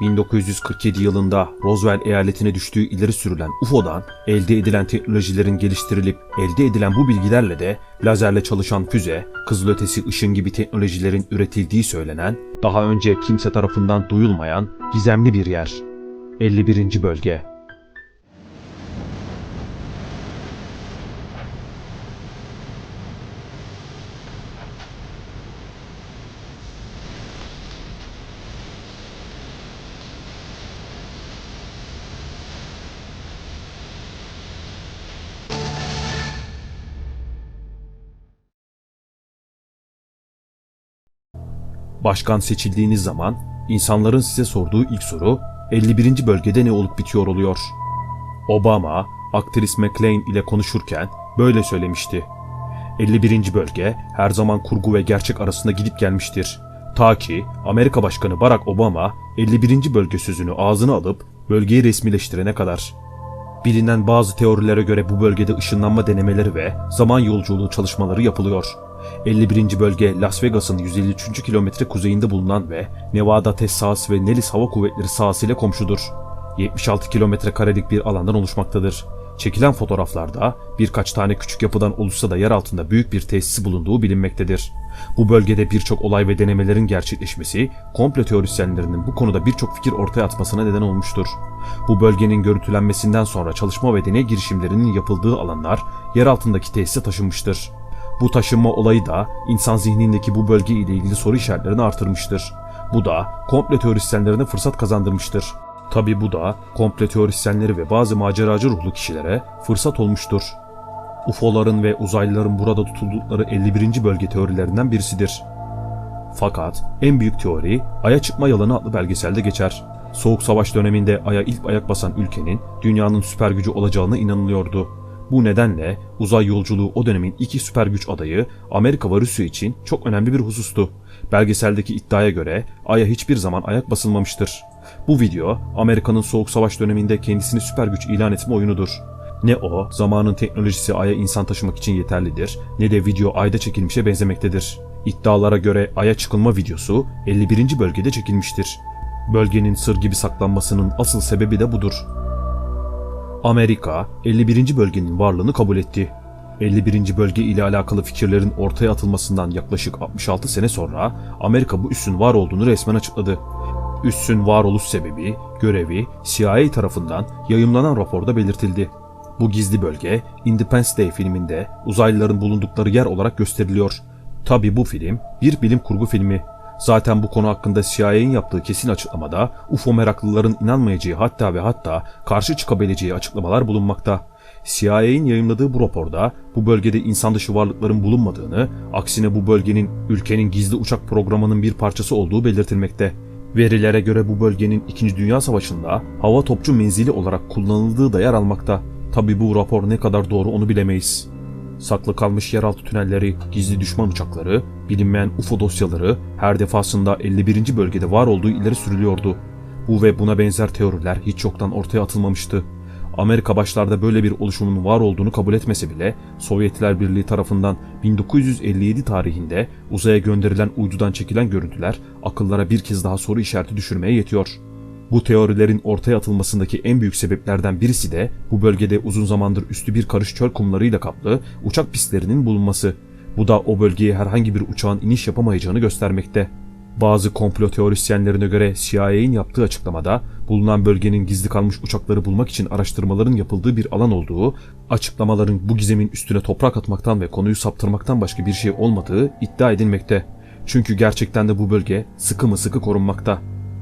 1947 yılında Roswell eyaletine düştüğü ileri sürülen UFO'dan elde edilen teknolojilerin geliştirilip elde edilen bu bilgilerle de lazerle çalışan füze, kızılötesi ışın gibi teknolojilerin üretildiği söylenen, daha önce kimse tarafından duyulmayan gizemli bir yer. 51. Bölge Başkan seçildiğiniz zaman insanların size sorduğu ilk soru 51. bölgede ne olup bitiyor oluyor. Obama, aktris McLean ile konuşurken böyle söylemişti. 51. bölge her zaman kurgu ve gerçek arasında gidip gelmiştir. Ta ki Amerika Başkanı Barack Obama 51. bölge sözünü ağzına alıp bölgeyi resmileştirene kadar. Bilinen bazı teorilere göre bu bölgede ışınlanma denemeleri ve zaman yolculuğu çalışmaları yapılıyor. 51. bölge Las Vegas'ın 153. kilometre kuzeyinde bulunan ve Nevada Texas ve Nellis Hava Kuvvetleri sahası ile komşudur. 76 kilometre karelik bir alandan oluşmaktadır. Çekilen fotoğraflarda birkaç tane küçük yapıdan oluşsa da yer altında büyük bir tesisi bulunduğu bilinmektedir. Bu bölgede birçok olay ve denemelerin gerçekleşmesi, komplo teorisyenlerinin bu konuda birçok fikir ortaya atmasına neden olmuştur. Bu bölgenin görüntülenmesinden sonra çalışma ve deney girişimlerinin yapıldığı alanlar yer altındaki tesise taşınmıştır. Bu taşınma olayı da insan zihnindeki bu bölge ile ilgili soru işaretlerini artırmıştır. Bu da komple teorisyenlerine fırsat kazandırmıştır. Tabi bu da komple teorisyenleri ve bazı maceracı ruhlu kişilere fırsat olmuştur. UFO'ların ve uzaylıların burada tutuldukları 51. bölge teorilerinden birisidir. Fakat en büyük teori Ay'a çıkma yalanı adlı belgeselde geçer. Soğuk Savaş döneminde Ay'a ilk ayak basan ülkenin dünyanın süper gücü olacağına inanılıyordu. Bu nedenle uzay yolculuğu o dönemin iki süper güç adayı Amerika ve Rusya için çok önemli bir husustu. Belgeseldeki iddiaya göre Ay'a hiçbir zaman ayak basılmamıştır. Bu video Amerika'nın Soğuk Savaş döneminde kendisini süper güç ilan etme oyunudur. Ne o zamanın teknolojisi Ay'a insan taşımak için yeterlidir ne de video Ay'da çekilmişe benzemektedir. İddialara göre Ay'a çıkılma videosu 51. bölgede çekilmiştir. Bölgenin sır gibi saklanmasının asıl sebebi de budur. Amerika 51. bölgenin varlığını kabul etti. 51. bölge ile alakalı fikirlerin ortaya atılmasından yaklaşık 66 sene sonra Amerika bu üssün var olduğunu resmen açıkladı. Üssün varoluş sebebi, görevi CIA tarafından yayımlanan raporda belirtildi. Bu gizli bölge Independence Day filminde uzaylıların bulundukları yer olarak gösteriliyor. Tabi bu film bir bilim kurgu filmi. Zaten bu konu hakkında CIA'nin yaptığı kesin açıklamada UFO meraklıların inanmayacağı hatta ve hatta karşı çıkabileceği açıklamalar bulunmakta. CIA'nin yayınladığı bu raporda bu bölgede insan dışı varlıkların bulunmadığını, aksine bu bölgenin ülkenin gizli uçak programının bir parçası olduğu belirtilmekte. Verilere göre bu bölgenin 2. Dünya Savaşı'nda hava topçu menzili olarak kullanıldığı da yer almakta. Tabi bu rapor ne kadar doğru onu bilemeyiz. Saklı kalmış yeraltı tünelleri, gizli düşman uçakları, bilinmeyen UFO dosyaları her defasında 51. bölgede var olduğu ileri sürülüyordu. Bu ve buna benzer teoriler hiç yoktan ortaya atılmamıştı. Amerika başlarda böyle bir oluşumun var olduğunu kabul etmese bile Sovyetler Birliği tarafından 1957 tarihinde uzaya gönderilen uydudan çekilen görüntüler akıllara bir kez daha soru işareti düşürmeye yetiyor. Bu teorilerin ortaya atılmasındaki en büyük sebeplerden birisi de bu bölgede uzun zamandır üstü bir karış çöl kumlarıyla kaplı uçak pistlerinin bulunması. Bu da o bölgeye herhangi bir uçağın iniş yapamayacağını göstermekte. Bazı komplo teorisyenlerine göre CIA'nin yaptığı açıklamada bulunan bölgenin gizli kalmış uçakları bulmak için araştırmaların yapıldığı bir alan olduğu, açıklamaların bu gizemin üstüne toprak atmaktan ve konuyu saptırmaktan başka bir şey olmadığı iddia edilmekte. Çünkü gerçekten de bu bölge sıkı mı sıkı korunmakta.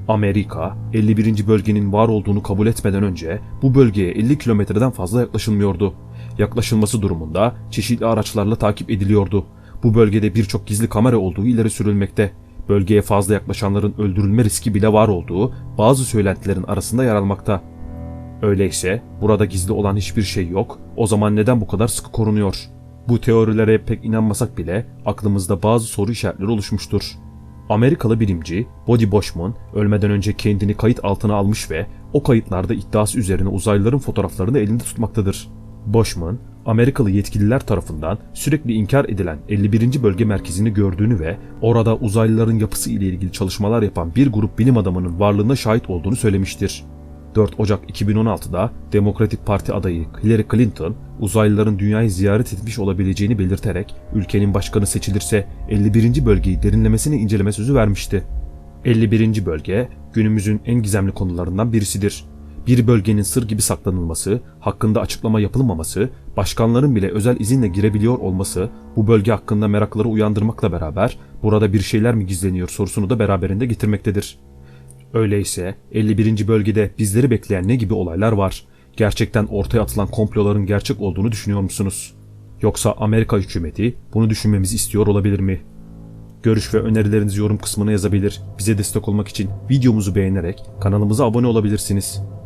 Amerika, 51. bölgenin var olduğunu kabul etmeden önce bu bölgeye 50 kilometreden fazla yaklaşılmıyordu. Yaklaşılması durumunda çeşitli araçlarla takip ediliyordu. Bu bölgede birçok gizli kamera olduğu ileri sürülmekte. Bölgeye fazla yaklaşanların öldürülme riski bile var olduğu bazı söylentilerin arasında yer almakta. Öyleyse burada gizli olan hiçbir şey yok, o zaman neden bu kadar sıkı korunuyor? Bu teorilere pek inanmasak bile aklımızda bazı soru işaretleri oluşmuştur. Amerikalı bilimci Body Boschman ölmeden önce kendini kayıt altına almış ve o kayıtlarda iddiası üzerine uzaylıların fotoğraflarını elinde tutmaktadır. Boschman, Amerikalı yetkililer tarafından sürekli inkar edilen 51. Bölge Merkezi'ni gördüğünü ve orada uzaylıların yapısı ile ilgili çalışmalar yapan bir grup bilim adamının varlığına şahit olduğunu söylemiştir. 4 Ocak 2016'da Demokratik Parti adayı Hillary Clinton, uzaylıların dünyayı ziyaret etmiş olabileceğini belirterek ülkenin başkanı seçilirse 51. bölgeyi derinlemesine inceleme sözü vermişti. 51. bölge günümüzün en gizemli konularından birisidir. Bir bölgenin sır gibi saklanılması, hakkında açıklama yapılmaması, başkanların bile özel izinle girebiliyor olması bu bölge hakkında merakları uyandırmakla beraber burada bir şeyler mi gizleniyor sorusunu da beraberinde getirmektedir. Öyleyse 51. bölgede bizleri bekleyen ne gibi olaylar var? Gerçekten ortaya atılan komploların gerçek olduğunu düşünüyor musunuz? Yoksa Amerika hükümeti bunu düşünmemizi istiyor olabilir mi? Görüş ve önerilerinizi yorum kısmına yazabilir. Bize destek olmak için videomuzu beğenerek kanalımıza abone olabilirsiniz.